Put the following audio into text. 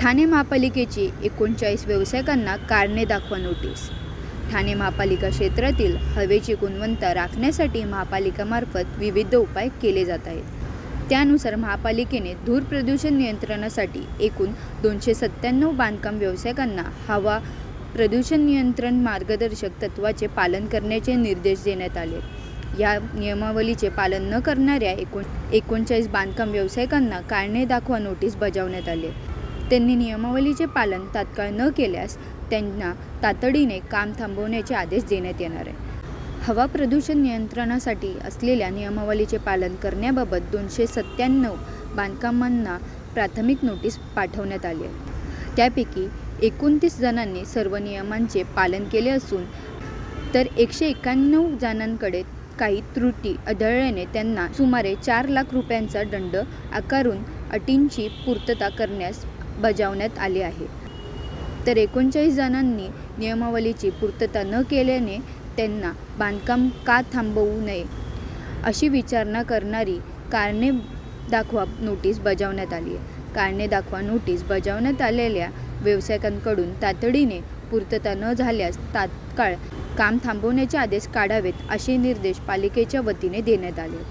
ठाणे महापालिकेची एकोणचाळीस व्यावसायिकांना कारणे दाखवा नोटीस. ठाणे महापालिका क्षेत्रातील हवेची गुणवत्ता राखण्यासाठी महापालिकामार्फत विविध उपाय केले जात आहेत. त्यानुसार महापालिकेने धूर प्रदूषण नियंत्रणासाठी एकूण दोनशे सत्त्याण्णव बांधकाम व्यावसायिकांना हवा प्रदूषण नियंत्रण मार्गदर्शक तत्त्वाचे पालन करण्याचे निर्देश देण्यात आले. या नियमावलीचे पालन न करणाऱ्या एकोण एकोणचाळीस बांधकाम व्यावसायिकांना कारणे दाखवा नोटीस बजावण्यात आले. त्यांनी नियमावलीचे पालन तात्काळ न केल्यास त्यांना तातडीने काम थांबवण्याचे आदेश देण्यात येणार आहे. हवा प्रदूषण नियंत्रणासाठी असलेल्या नियमावलीचे पालन करण्याबाबत दोनशे सत्त्याण्णव बांधकामांना प्राथमिक नोटीस पाठवण्यात आली आहे. त्यापैकी एकोणतीस जणांनी सर्व नियमांचे पालन केले असून तर एकशे एक्याण्णव जणांकडे काही त्रुटी आढळल्याने त्यांना सुमारे चार लाख रुपयांचा दंड आकारून अटींची पूर्तता करण्यास बजावण्यात आले आहे. तर एकोणचाळीस जणांनी नियमावलीची पूर्तता न केल्याने त्यांना बांधकाम का थांबवू नये अशी विचारणा करणारी कारणे दाखवा नोटीस बजावण्यात आली आहे. कारणे दाखवा नोटीस बजावण्यात आलेल्या व्यावसायिकांकडून तातडीने पूर्तता न झाल्यास तात्काळ काम थांबवण्याचे आदेश काढावेत असे निर्देश पालिकेच्या वतीने देण्यात आले